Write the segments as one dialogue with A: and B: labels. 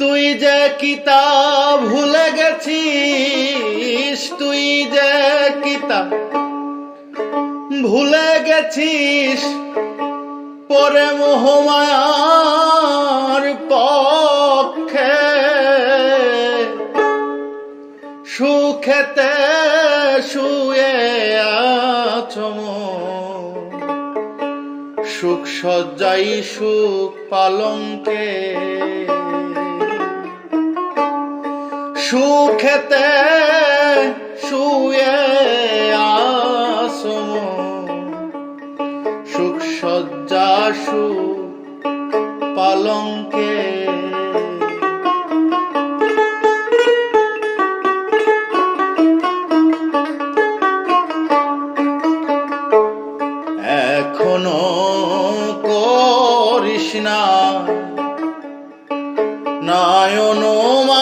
A: তুই যে কিতাব ভুলে গেছিস, তুই যে কিতাব ভুলে গেছিস, পরে মোহমায়ার পক্ষে সুখেতে শুয়ে আছো সুখ সজ্জাই সুখ পালঙ্কে সুখেতে শুয়ে আসো সুখ সজ্জা সুখ পালঙ্কে এখনও করিস না নয়ন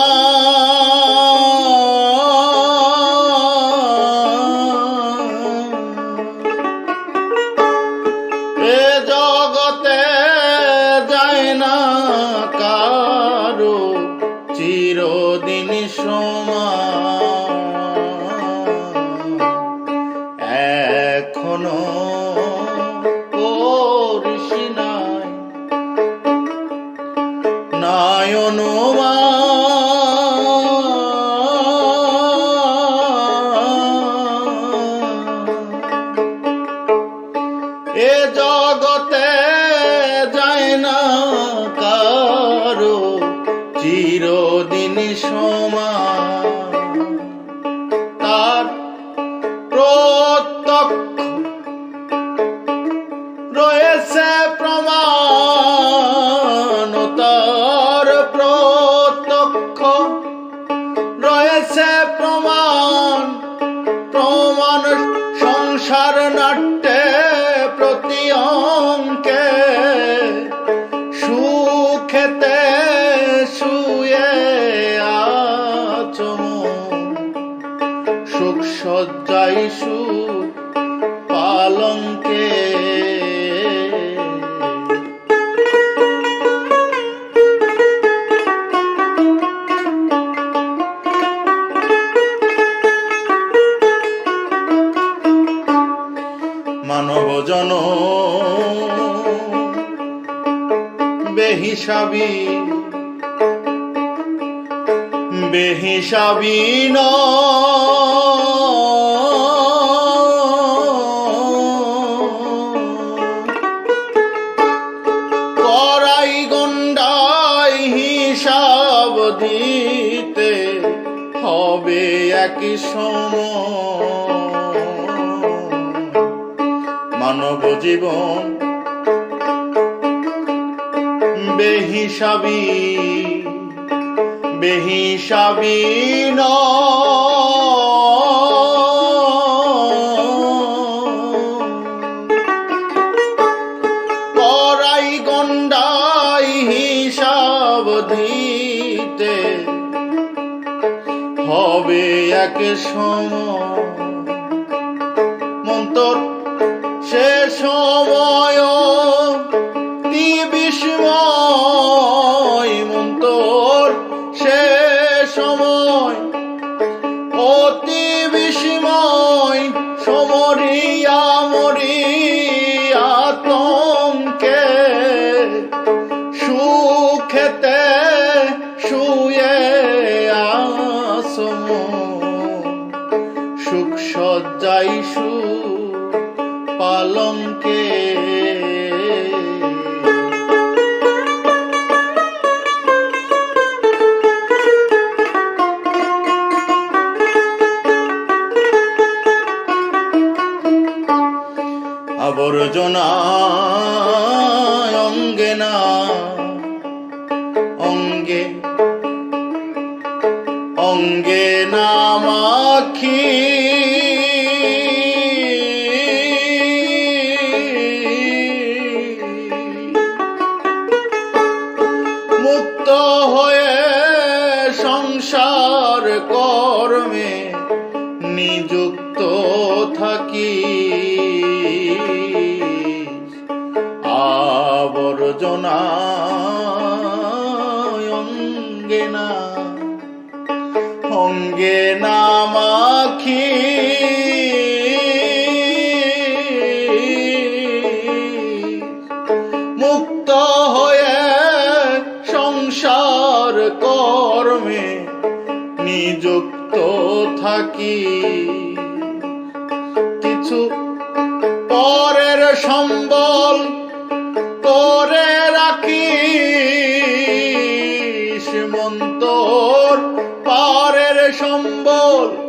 A: এ এ জগতে যায় না কারও চিরদিন সমান। তার প্রত্যক্ষ রয়েছে প্রমাণ তার প্রত্যক্ষ সজ্জাই সুখ পালঙ্কে মানব জন বেহিসাবি বেহিসাবি করাই দিতে হবে একই সম মানব জীবন বেহিসাবি বেহিসাবি করাই এক সম মন্তর সে সময় তি সুখ সজ্জাই পালঙ্কে আবর্জনা অঙ্গে না অঙ্গে অঙ্গে নামাখি হয়ে সংসার কর্মে নিযুক্ত থাকি। আবর্জনা অঙ্গে না অঙ্গে না মাখি থাকি কিছু পরের সম্বল করে রাখি সীমন্তর পরের সম্বল।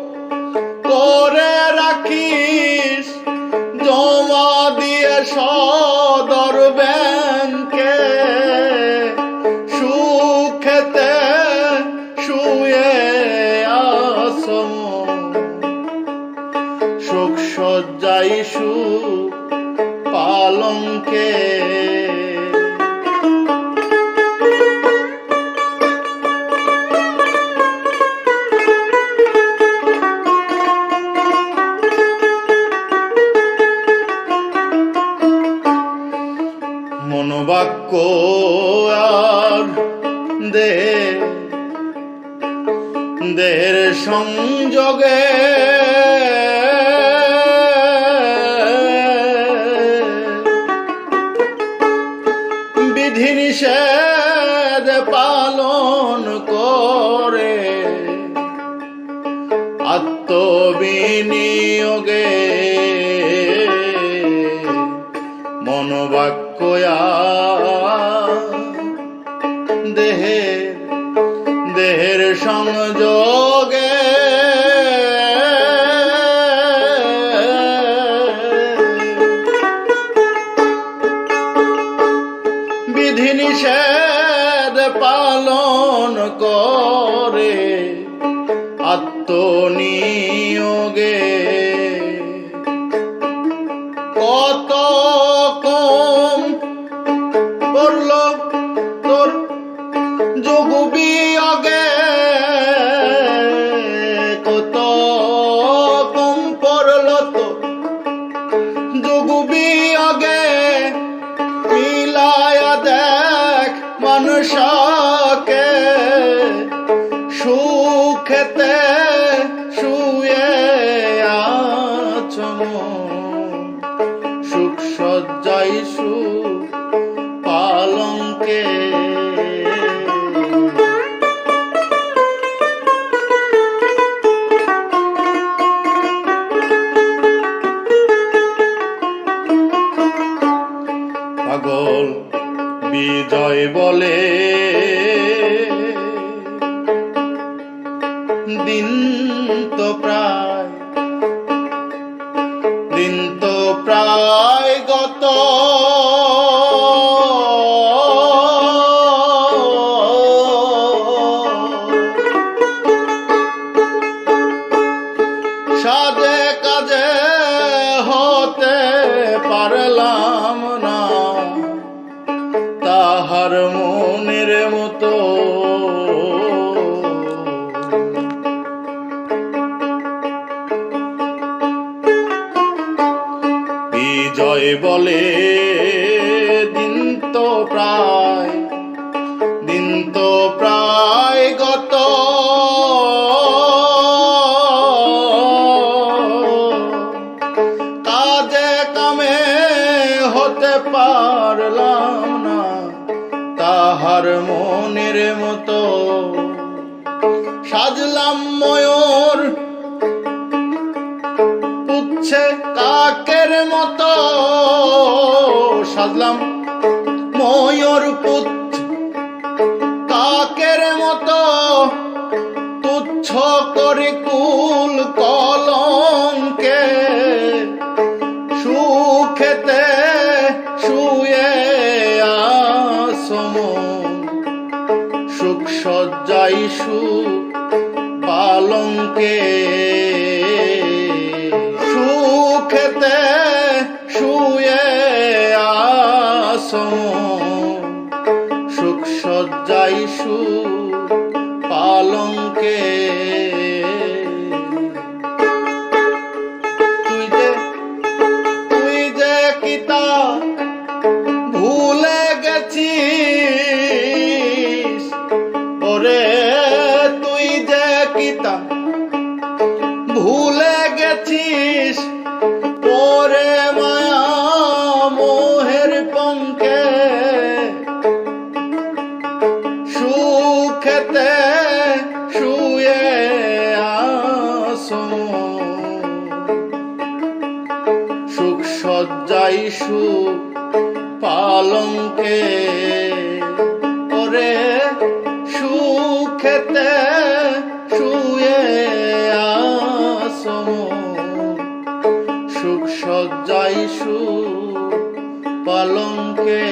A: সংযোগে বিধি নিষেধ পালন করে আত্মবিনিয়োগে। মনোবাক্যয়া দেহে দেহের সংযোগে আত্মনিয়োগে কত কম করল তোর যোগ বিয়োগে। কত কম পড়ল তোর যোগ বিয়োগে। তো প্রায়। দিন তো প্রায় গত। সাজে কাজে হতে পারলাম না। তাহার তো প্রায় গত। কাজে কামে হতে পারলাম না তাহার মনের মতো। সাজলাম ময়ূর পুচ্ছে কাকের মতো। সাজলাম ময়ূর পুচ্ছ কাকের মতো তুচ্ছ করে কুল কলঙ্কে। সুখেতে শুয়ে আসম সুখ সজ্জাই সুখ পালঙ্কে কে? তুই যে তুই যে কিতা ভুলে গেছিস? ওরে তুই যে কিতা ভুলে গেছিস? পালঙ্কে ওরে সুখেতে শুয়ে আসম। সুখ সজ্জাই সু পালঙ্কে